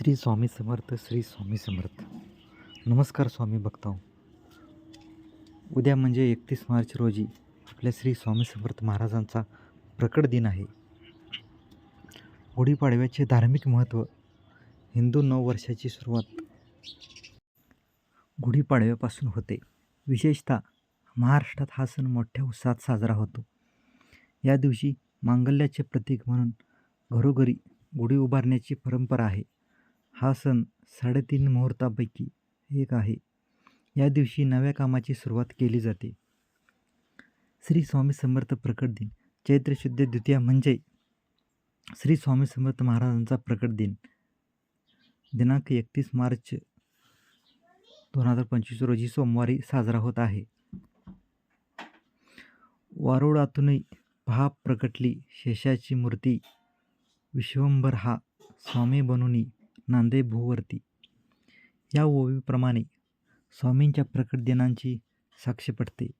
श्री स्वामी समर्थ श्री स्वामी समर्थ. नमस्कार स्वामी भक्ताओ उद्या म्हणजे एकतीस मार्च रोजी आपल्या श्री स्वामी समर्थ महाराजांचा प्रकट दिन आहे. गुढीपाडव्याचे धार्मिक महत्त्व हिंदू नऊ वर्षाची सुरुवात गुढीपाडव्यापासून होते. विशेषतः महाराष्ट्रात हा सण मोठ्या उत्साहात साजरा होतो. या दिवशी मांगल्याचे प्रतीक म्हणून घरोघरी गुढी उभारण्याची परंपरा आहे. हा सण साडेतीन मुहूर्तापैकी एक आहे. या दिवशी नव्या कामाची सुरुवात केली जाते. श्री स्वामी समर्थ प्रकट दिन चैत्र शुद्ध द्वितीया म्हणजे श्री स्वामी समर्थ महाराजांचा प्रकट दिन. दिनांक एकतीस मार्च दोन हजार पंचवीस रोजी सोमवारी साजरा होत आहे. वारुळातूनही पहा प्रकटली शेषाची मूर्ती. विश्वंभर हा स्वामी बनूनी नांदे भूवरती या ओवीप्रमाणे स्वामींच्या प्रकट दिनांची साक्ष पडते.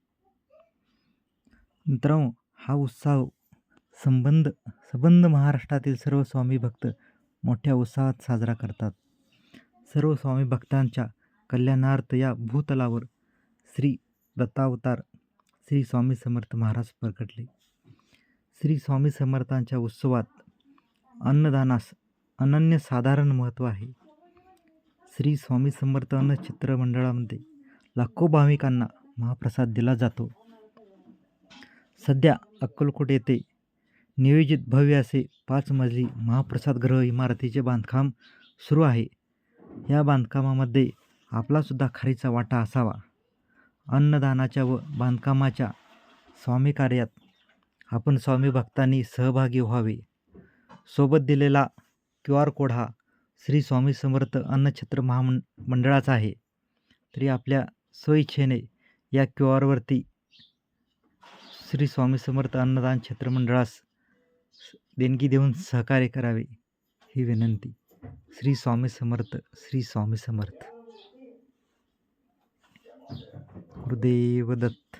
मित्रांनो हा उत्साह संबंध संबंध महाराष्ट्रातील सर्व स्वामी भक्त मोठ्या उत्साहात साजरा करतात. सर्व स्वामी भक्तांच्या कल्याणार्थ या भूतलावर श्री दत्तावतार श्री स्वामी समर्थ महाराज प्रकटले. श्री स्वामी समर्थांच्या उत्सवात अन्नदानास अनन्यसाधारण महत्त्व आहे. श्री स्वामी समर्थ अन्न चित्रमंडळामध्ये लाखो भाविकांना महाप्रसाद दिला जातो. सध्या अक्कलकोट येथे नियोजित भव्य असे पाच मजली महाप्रसादगृह इमारतीचे बांधकाम सुरू आहे. या बांधकामामध्ये आपलासुद्धा खारीचा वाटा असावा. अन्नदानाच्या व बांधकामाच्या स्वामी कार्यात आपण स्वामी भक्तांनी सहभागी व्हावे. सोबत दिलेला क्यू आर कोड हा श्री स्वामी समर्थ अन्नछत्र महामं मंडळाचा आहे. तरी आपल्या स्वइच्छेने या क्यू आरवरती श्री स्वामी समर्थ अन्नदान क्षेत्र मंडळास देणगी देऊन सहकार्य करावे ही विनंती. श्री स्वामी समर्थ श्री स्वामी समर्थ. गुरुदेव दत्त.